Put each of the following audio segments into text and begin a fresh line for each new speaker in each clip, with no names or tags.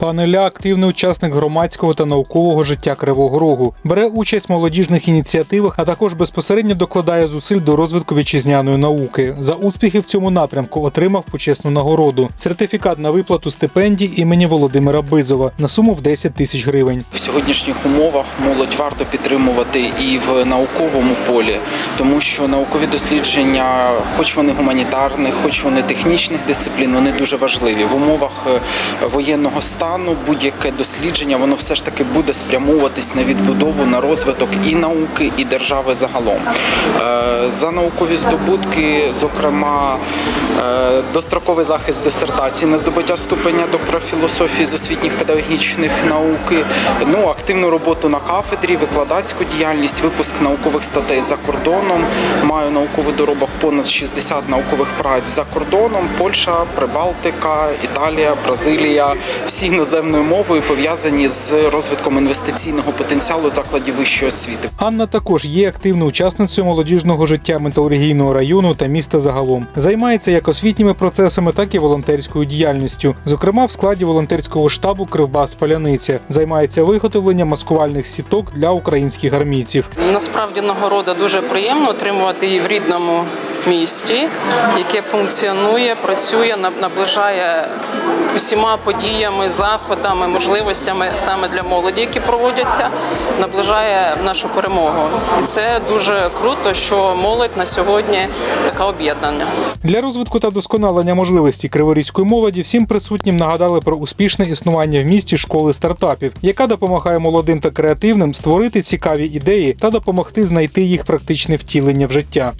Пан Ілля – активний учасник громадського та наукового життя Кривого Рогу. Бере участь в молодіжних ініціативах, а також безпосередньо докладає зусиль до розвитку вітчизняної науки. За успіхи в цьому напрямку отримав почесну нагороду сертифікат на виплату стипендій імені Володимира Бизова на суму в 10 тисяч гривень.
В сьогоднішніх умовах молодь варто підтримувати і в науковому полі, тому що наукові дослідження, хоч вони гуманітарних, хоч вони технічних дисциплін, вони дуже важливі. В умовах е, воєнного стану будь-яке дослідження воно все ж таки буде спрямовуватись на відбудову, на розвиток і науки, і держави загалом. Е, За наукові здобутки, зокрема, е, достроковий захист дисертації на здобуття ступеня доктора філософії з освітніх педагогічних наук, ну активну роботу на кафедрі, викладацьку діяльність, випуск наукових статей за кордоном. Маю науковий доробок понад 60 наукових праць за кордоном. Польща, Прибалтика, Італія, Бразилія. Всі іноземною мовою пов'язані з розвитком інвестиційного потенціалу закладів вищої освіти.
Анна також є активною учасницею молодіжного життя металургійного району та міста загалом. Займається як освітніми процесами, так і волонтерською діяльністю. Зокрема, в складі волонтерського штабу Кривбас Паляниця займається виготовленням маскувальних сіток для українських армійців.
Насправді нагорода дуже приємно отримувати її в рідному місті, яке функціонує, працює, наближає усіма подіями, заходами, можливостями саме для молоді, які проводяться, наближає нашу перемогу. І це дуже круто, що молодь на сьогодні така об'єднана.
Для розвитку та вдосконалення можливостей криворізької молоді всім присутнім нагадали про успішне існування в місті школи стартапів, яка допомагає молодим та креативним створити цікаві ідеї та допомогти знайти їх практичне втілення в життя.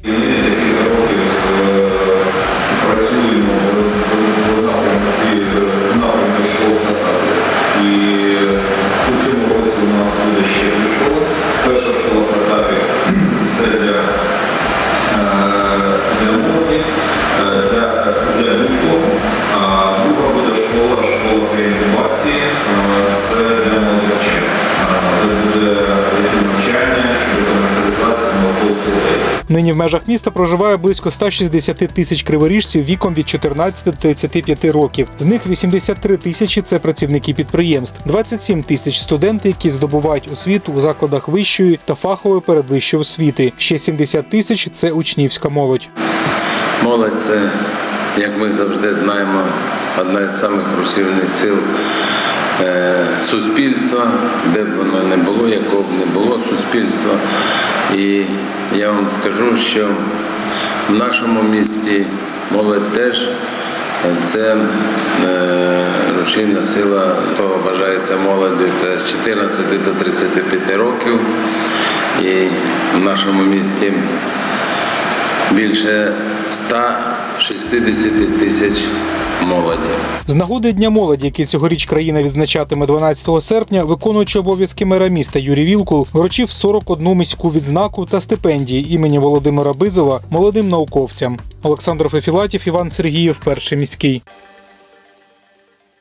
Нині в межах міста проживає близько 160 тисяч криворіжців віком від 14 до 35 років. З них 83 тисячі це працівники підприємств, 27 тисяч студенти, які здобувають освіту у закладах вищої та фахової передвищої освіти. Ще 70 тисяч це учнівська молодь.
Молодь це, як ми завжди знаємо, одна із самих рушівних сил е, суспільства, де б воно не було, якого б не було суспільства. І я вам скажу, що в нашому місті молодь теж це е, рушійна сила, хто вважається молоддю, це з 14 до 35 років. І в нашому місті більше 160 тисяч молоді.
З нагоди Дня молоді, який цьогоріч країна відзначатиме 12 серпня, виконуючий обов'язки мера міста Юрій Вілкул вручив 41 міську відзнаку та стипендії імені Володимира Бизова молодим науковцям. Олександр Фефілатів, Іван Сергіїв, перший міський.